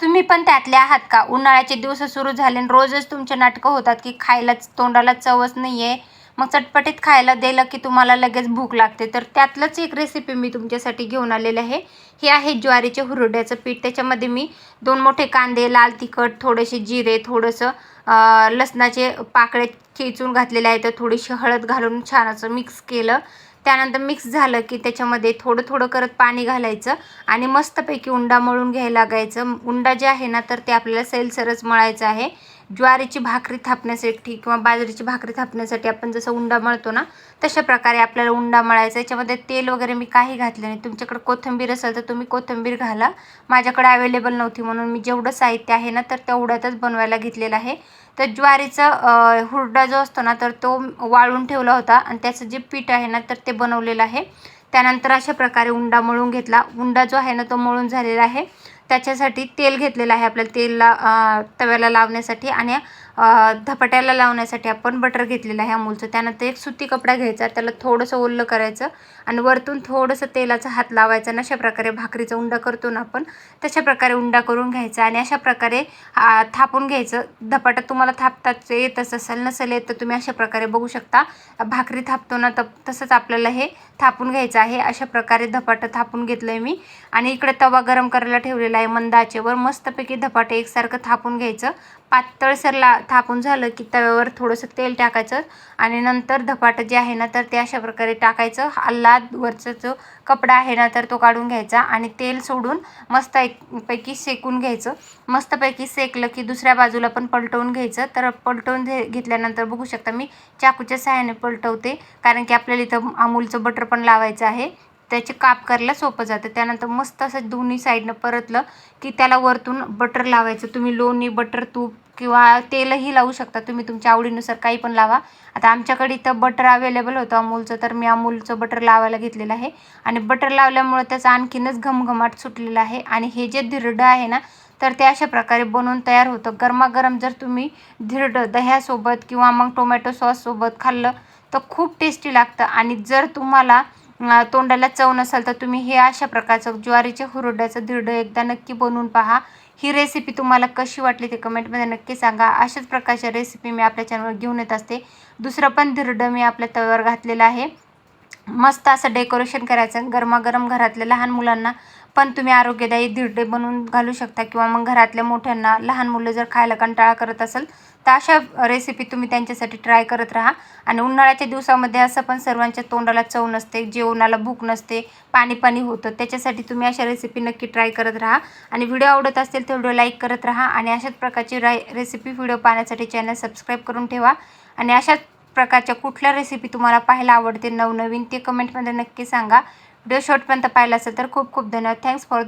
तुम्ही पण त्यातले आहात का? उन्हाळ्याचे दिवस सुरू झाले आणि रोजच तुमचे नाटकं होतात की खायलाच तोंडाला चवच नाही आहे मग चटपटीत खायला दिलं की तुम्हाला लगेच भूक लागते. तर त्यातलंच एक रेसिपी मी तुमच्यासाठी घेऊन आलेली आहे. हे आहे ज्वारीचे हुरड्याचं पीठ. त्याच्यामध्ये मी दोन मोठे कांदे लाल तिखट थोडेसे जिरे थोडंसं लसणाचे पाकळे खेचून घातलेले आहेत. तर थोडीशी हळद घालून छान असं मिक्स केलं. त्यानंतर मिक्स झालं की त्याच्यामध्ये थोडं थोडं करत पाणी घालायचं आणि मस्तपैकी उंडा मळून घ्यायला लागायचं. उंडा जे आहे ना तर ते आपल्याला सैलसरच मळायचं आहे. ज्वारीची भाकरी थापण्यासाठी किंवा बाजरीची भाकरी थापण्यासाठी आपण जसं उंडा मळतो ना तशा प्रकारे आपल्याला उंडा मळायचा याच्यामध्ये तेल वगैरे मी काही घातलं नाही. तुमच्याकडे कोथिंबीर असेल तर तुम्ही कोथिंबीर घाला. माझ्याकडे अवेलेबल नव्हती म्हणून मी जेवढं साहित्य आहे ना तर तेवढ्यातच बनवायला घेतलेलं आहे. तर ज्वारीचा हुरडा जो असतो ना तर तो वाळून ठेवला होता आणि त्याचं जे पीठ आहे ना तर ते बनवलेलं आहे. त्यानंतर अशा प्रकारे उंडा मळून घेतला. उंडा जो आहे ना तो मळून झालेला आहे. त्याच्यासाठी तेल घेतलेलं आहे आपल्याला तेलला तव्याला लावण्यासाठी आणि धपाट्याला लावण्यासाठी आपण बटर घेतलेलं आहे अमूलचं. त्यानंतर एक सुती कपडा घ्यायचा त्याला थोडंसं ओलं करायचं आणि वरतून थोडंसं तेलाचा हात लावायचा आणि अशा प्रकारे भाकरीचा उंडा करतो ना आपण तशा प्रकारे उंडा करून घ्यायचा आणि अशा प्रकारे थापून घ्यायचं. धपाटा तुम्हाला थापताच येतच असेल नसेल येत तर तुम्ही अशा प्रकारे बघू शकता. भाकरी थापतो ना तर तसंच आपल्याला हे थापून घ्यायचं आहे. अशा प्रकारे धपाटं थापून घेतलं आहे मी. आणि इकडे तवा गरम करायला ठेवलेला आहे मंद आचेवर. मस्तपैकी धपाटे एकसारखं थापून घ्यायचं. पातळसरला थापून झालं की तव्यावर थोडंसं तेल टाकायचं आणि नंतर धपाटं जे आहे ना तर ते अशा प्रकारे टाकायचं. हल्ला वरचा जो कपडा आहे ना तर तो काढून घ्यायचा आणि तेल सोडून मस्त एक पैकी शेकून घ्यायचं. मस्तपैकी सेकलं की दुसऱ्या बाजूला पण पलटवून घ्यायचं. तर पलटवून घे घेतल्यानंतर बघू शकता मी चाकूच्या सहाय्याने पलटवते कारण की आपल्याला इथं अमूलचं बटर पण लावायचं आहे. त्याचे काप करायला सोपं जातं. त्यानंतर मस्त असं दोन्ही साईडनं परतलं की त्याला वरतून बटर लावायचं. तुम्ही लोणी बटर तूप किंवा तेलही लावू शकता. तुम्ही तुमच्या आवडीनुसार काही पण लावा. आता आमच्याकडे इथं बटर अवेलेबल होतं अमूलचं तर मी अमूलचं बटर लावायला घेतलेलं आहे. आणि बटर लावल्यामुळं त्याचा आणखीनच घमघमाट सुटलेला आहे. आणि हे जे धिरडं आहे ना तर ते अशा प्रकारे बनवून तयार होतं. गरमागरम जर तुम्ही धिरडं दह्यासोबत किंवा मग टोमॅटो सॉससोबत खाल्लं तर खूप टेस्टी लागतं. आणि जर तुम्हाला तोंडाला चव नसेल तर तुम्ही हे अशा प्रकारचं ज्वारीच्या हुरड्याचं धिरडं एकदा नक्की बनवून पहा. ही रेसिपी तुम्हाला कशी वाटली ते कमेंटमध्ये नक्की सांगा. अशाच प्रकारच्या रेसिपी मी आपल्या चॅनलवर घेऊन येत असते. दुसरं पण धिरडं मी आपल्या तव्यावर घातलेला आहे. मस्त असं डेकोरेशन करायचं. गरमागरम घरातल्या लहान मुलांना पण तुम्ही आरोग्यदायी धिरडे बनवून घालू शकता किंवा मग घरातल्या मोठ्यांना लहान मुलं जर खायला कंटाळा करत असेल तर अशा रेसिपी तुम्ही त्यांच्यासाठी ट्राय करत राहा. आणि उन्हाळ्याच्या दिवसामध्ये असं पण सर्वांच्या तोंडाला चव नसते जेवणाला भूक नसते पाणी पाणी होतं. त्याच्यासाठी तुम्ही अशा रेसिपी नक्की ट्राय करत राहा. आणि व्हिडिओ आवडत असतील तर व्हिडिओ लाईक करत राहा. आणि अशाच प्रकारची राय रेसिपी व्हिडिओ पाहण्यासाठी चॅनल सबस्क्राईब करून ठेवा. आणि अशाच प्रकारच्या कुठल्या रेसिपी तुम्हाला पाहायला आवडते नवनवीन ते कमेंटमध्ये नक्की सांगा. व्हिडिओ शॉर्टपर्यंत पाहिला असेल तर खूप खूप धन्यवाद. Thanks for